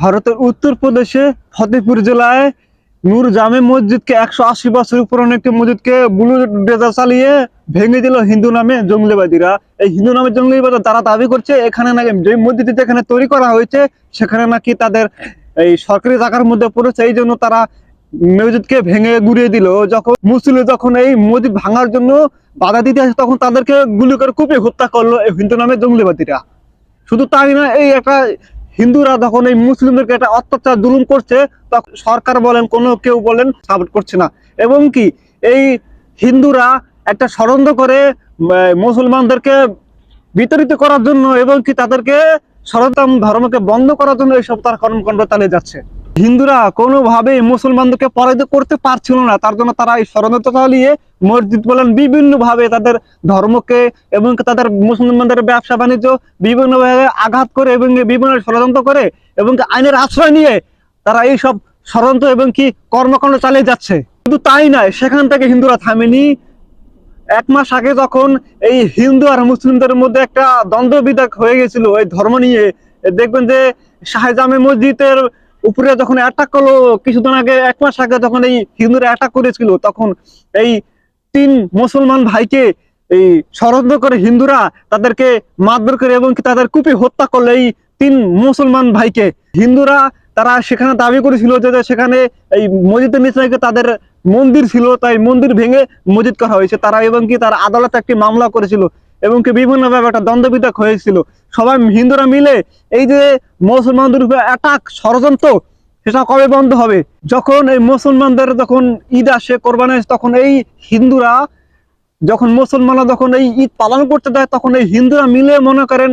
ভারতের উত্তরপ্রদেশে ফতেপুর জেলায় নূর জামে মসজিদকে একশো আশি বছর পুরনো একটি মসজিদকে বুলুডেজার চালিয়ে ভেঙে দিল হিন্দু নামে জঙ্গলিবাদীরা এই হিন্দু নামে জঙ্গলিবাদ তারা দাবি করছে, এখানে নাকি যে মসজিদটি এখানে তৈরি করা হয়েছে, সেখানে নাকি তাদের এই সরকারি জায়গার মধ্যে পড়েছে। এই জন্য তারা মসজিদকে ভেঙে গুড়িয়ে দিল। যখন মুসলিম যখন এই মসজিদ ভাঙার জন্য বাধা দিতে আসে, তখন তাদেরকে গুলি করে কুপিয়ে হত্যা করল এই হিন্দু নামে জঙ্গলিবাদীরা শুধু তাই না এই একটা হিন্দুরা যখন এই মুসলিমদেরকে একটা অত্যাচার দুরুম করছে, তখন সরকার বলেন, কোনো কেউ বলেন সাপোর্ট করছে না। এবং কি, এই হিন্দুরা একটা ষড়যন্ত্র করে মুসলমানদেরকে বিতরিত করার জন্য এবং কি তাদেরকে সনাতন ধর্মকে বন্ধ করার জন্য এইসব তার কর্মকাণ্ড চালিয়ে যাচ্ছে। হিন্দুরা কোনোভাবেই মুসলমানদেরকে পরাজিত করতে পারছিল না। তার জন্য তারা এই ষড়যন্ত্র চালিয়ে মসজিদ বলেন বিভিন্ন ভাবে তাদের ধর্মকে এবং তাদের মুসলমানদের ব্যবসা বাণিজ্য বিভিন্ন ভাবে আঘাত করে এবং বিভিন্ন ষড়যন্ত্র করে এবং আইনের আশ্রয় নিয়ে তারা এই সব ষড়যন্ত্র এবং কি কর্মকাণ্ড চালিয়ে যাচ্ছে। কিন্তু তাই নয়, সেখান থেকে হিন্দুরা থামেনি। এক মাস আগে যখন এই হিন্দু আর মুসলিমদের মধ্যে একটা দ্বন্দ্ব বিদাক হয়ে গেছিল এই ধর্ম নিয়ে, দেখবেন যে শাহজামে মসজিদের উপরে যখন অ্যাটাক করল, কিছুদিন আগে, এক মাস আগে যখন এই হিন্দুরা অ্যাটাক করেছিল, তখন এই তিন মুসলমান ভাইকে এই ষড়যন্ত্র করে হিন্দুরা তাদেরকে মারধর করে এবং তাদের কুপি হত্যা করল এই তিন মুসলমান ভাইকে। হিন্দুরা তারা সেখানে দাবি করেছিল যে সেখানে এই মসজিদের নিচে তাদের মন্দির ছিল, তাই মন্দির ভেঙে মসজিদ করা হয়েছে। তারা এবং কি তার আদালতে একটি মামলা করেছিল। এবং কি বিভিন্ন ভাবে একটা দ্বন্দ্ববিতক হয়েছিল। সবাই হিন্দুরা মিলে এই যে মুসলমানদের উপরে অ্যাটাক ষড়যন্ত্র, সেটা কবে বন্ধ হবে? যখন এই মুসলমানদের যখন ঈদ আসে, কোরবানি তখন এই হিন্দুরা যখন মুসলমানরা যখন এই ঈদ পালন করতে দেয় তখন এই হিন্দুরা মিলে মনে করেন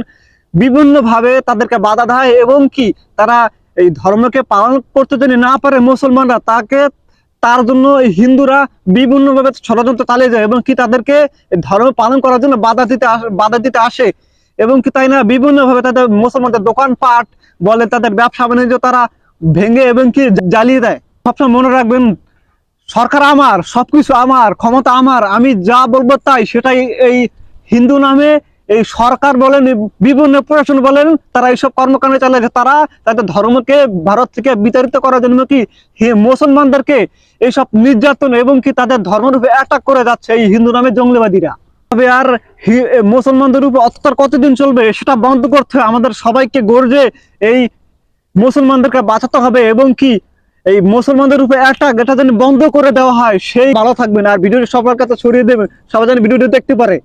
বিভিন্ন ভাবে তাদেরকে বাধা দেয় এবং কি তারা এই ধর্মকে পালন করতে যদি না পারে মুসলমানরা, তাকে তার জন্য হিন্দুরা বিভিন্ন ভাবে ষড়যন্ত্র চালিয়ে যায় এবং কি তাদেরকে ধর্ম পালন করার জন্য বাধা দিতে বাধা দিতে আসে। এবং কি তাই না বিভিন্ন ভাবে তাদের মুসলমানদের দোকানপাট বলে তাদের ব্যবসা বাণিজ্য তারা ভেঙে এবং কি জ্বালিয়ে দেয়। সবসময় মনে রাখবেন, সরকার আমার, সবকিছু আমার, ক্ষমতা আমার, আমি যা বলব তাই, সেটাই এই হিন্দু নামে এই সরকার বলেন বিভিন্ন প্রশাসন বলেন, তারা এইসব কর্মকাণ্ড চালাচ্ছে তারা তাদের ধর্মকে ভারত থেকে বিতাড়িত করার জন্য কি হে মুসলমানদেরকে এইসব নির্যাতন এবং কি তাদের ধর্মরূপে অ্যাটাক করে যাচ্ছে এই হিন্দু নামে জঙ্গলিবাদীরা তবে আর মুসলমানদের উপর অত্যাচার কতদিন চলবে, সেটা বন্ধ করতে আমাদের সবাইকে গর্জে এই মুসলমানদেরকে বাঁচাতে হবে এবং কি এই মুসলমানদের উপরে অ্যাটাক এটা যেন বন্ধ করে দেওয়া হয়, সেই ভালো থাকবেন। আর ভিডিওটি সবার কাছে ছড়িয়ে দেবেন। সবাই যেন ভিডিওটি দেখতে পারে।